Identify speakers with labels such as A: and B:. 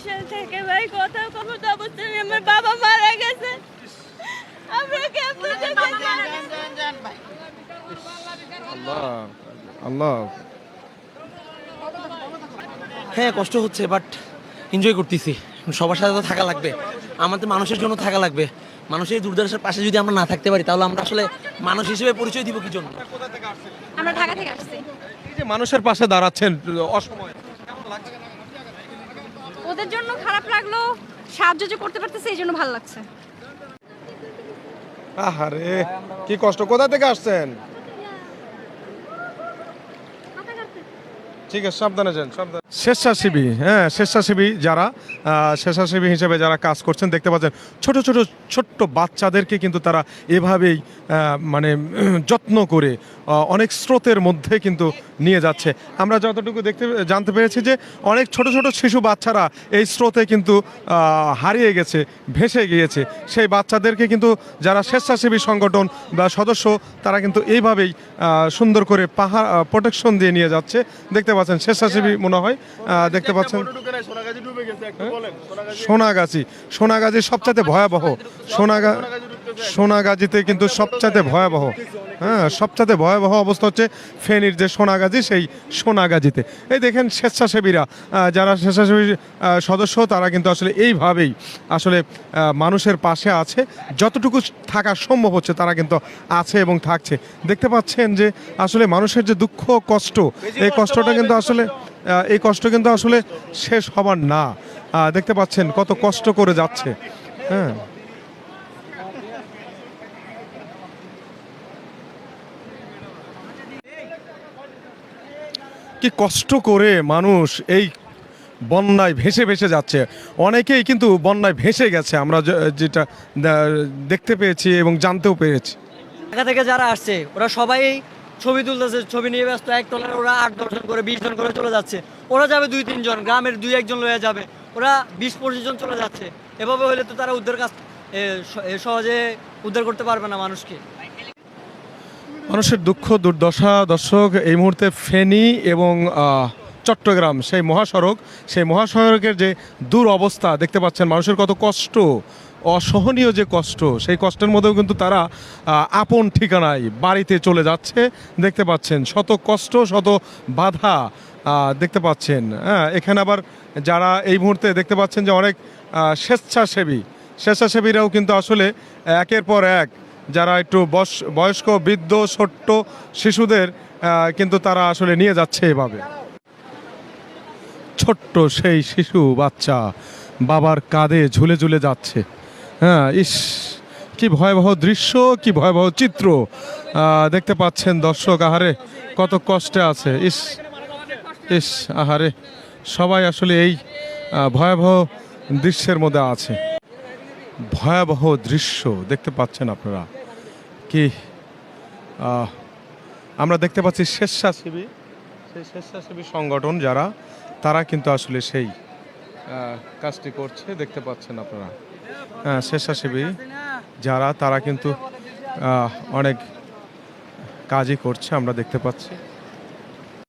A: বরিশাল থেকে ভাই অবস্থা নেই। আমার বাবা মারা গেছে। আমরা কেমন
B: আল্লাহ আল্লাহ।
C: হ্যাঁ কষ্ট হচ্ছে বাট এনজয় করতেছি। সবার সাথে তো থাকা লাগবে। আমাদের মানুষের জন্য থাকা লাগবে। মানুষের দুর্দশার পাশে যদি আমরা না থাকতে পারি তাহলে আমরা আসলে মানুষ হিসেবে পরিচয় দিব কি জন্য?
A: আমরা ঢাকা থেকে আসছি।
B: এই যে মানুষের পাশে দাঁড়াচ্ছেন অসময়।
A: ওদের জন্য খারাপ লাগল সাহায্য যে করতে পারতেছে, এই জন্য ভালো লাগছে।
B: আহারে, কি কষ্ট, কোথা থেকে আসছেন? ঠিক আছে, সাবধানে যান স্বেচ্ছাসেবী হ্যাঁ স্বেচ্ছাসেবী যারা স্বেচ্ছাসেবী হিসেবে যারা কাজ করছেন, দেখতে পাচ্ছেন ছোট ছোট, ছোট্ট বাচ্চাদেরকে কিন্তু তারা এভাবেই মানে যত্ন করে অনেক স্রোতের মধ্যে কিন্তু নিয়ে যাচ্ছে। আমরা যতটুকু দেখতে, জানতে পেরেছি যে অনেক ছোট ছোট শিশু বাচ্চারা এই স্রোতে কিন্তু হারিয়ে গেছে, ভেসে গিয়েছে। সেই বাচ্চাদেরকে কিন্তু যারা স্বেচ্ছাসেবী সংগঠন বা সদস্য, তারা কিন্তু এইভাবেই সুন্দর করে পাহাড় প্রোটেকশন দিয়ে নিয়ে যাচ্ছে। দেখতে পাচ্ছেন স্বেচ্ছাসেবী মনে হয় আহ, দেখতে পাচ্ছেন। সোনাগাছি সোনাগাছি সবচাইতে ভয়াবহ সোনাগা সোনাগাজীতে কিন্তু সবচাইতে ভয়াবহ হ্যাঁ সবচাইতে ভয়াবহ অবস্থা হচ্ছে ফেনীর যে সোনাগাজী, সেই সোনাগাজীতে। এই দেখেন স্বেচ্ছাসেবীরা যারা স্বেচ্ছাসেবী সদস্য, তারা কিন্তু আসলে এইভাবেই আসলে মানুষের পাশে আছে। যতটুকু থাকা সম্ভব হচ্ছে, তারা কিন্তু আছে এবং থাকছে। দেখতে পাচ্ছেন যে আসলে মানুষের যে দুঃখ, কষ্ট, এই কষ্টটা কিন্তু আসলে এই কষ্ট কিন্তু আসলে শেষ হবার না। দেখতে পাচ্ছেন কত কষ্ট করে যাচ্ছে হ্যাঁ। কি কষ্ট করে মানুষ এই বন্যায় ভেসে ভেসে যাচ্ছে? অনেকেই কিন্তু বন্যায় ভেসে গেছে, আমরা যেটা দেখতে পেয়েছি এবং জানতেও পেরেছি।
D: ঢাকা থেকে যারা আসছে, ওরা সবাই ছবি তুলতেছে, ছবি নিয়ে ব্যস্ত, এক তলায় ওরা আট দশজন করে, বিশ জন করে চলে যাচ্ছে। ওরা যাবে দুই তিনজন গ্রামের দুই একজন লয়ে যাবে। ওরা বিশ, পঁচিশ জন চলে যাচ্ছে। এভাবে হলে তো তারা উদ্ধার কাজ সহজে উদ্ধার করতে পারবে না মানুষকে।
B: মানুষের দুঃখ, দুর্দশা, দর্শক, এই মুহূর্তে ফেনী এবং চট্টগ্রাম, সেই মহাসড়ক, সেই মহাসড়কের যে দূর অবস্থা দেখতে পাচ্ছেন মানুষের কত কষ্ট, অসহনীয় যে কষ্ট, সেই কষ্টের মধ্যেও কিন্তু তারা আপন ঠিকানায় বাড়িতে চলে যাচ্ছে। দেখতে পাচ্ছেন শত কষ্ট, শত বাধা দেখতে পাচ্ছেন। হ্যাঁ এখানে আবার যারা এই মুহূর্তে দেখতে পাচ্ছেন যে অনেক স্বেচ্ছাসেবী, স্বেচ্ছাসেবীরাও কিন্তু আসলে একের পর এক যারা একটু বয়স বয়স্ক, বৃদ্ধ, ছোট্ট শিশুদের কিন্তু তারা আসলে নিয়ে যাচ্ছে এভাবে। ছোট্ট সেই শিশু, বাচ্চা, বাবার কাঁধে ঝুলে ঝুলে যাচ্ছে। হ্যাঁ ইস, কি ভয়াবহ দৃশ্য, কি ভয়াবহ চিত্র। দেখতে পাচ্ছেন দর্শক, আহারে, কত কষ্টে আছে। ইস ইস, আহারে, সবাই আসলে এই ভয়াবহ দৃশ্যের মধ্যে আছে। ভয়াবহ দৃশ্য দেখতে পাচ্ছেন আপনারা। কি? আমরা দেখতে পাচ্ছি স্বেচ্ছাসেবী, সেই স্বেচ্ছাসেবী সংগঠন যারা, তারা কিন্তু আসলে সেই কাজটি করছে, দেখতে পাচ্ছেন আপনারা। হ্যাঁ স্বেচ্ছাসেবী যারা, তারা কিন্তু অনেক কাজই করছে, আমরা দেখতে পাচ্ছি।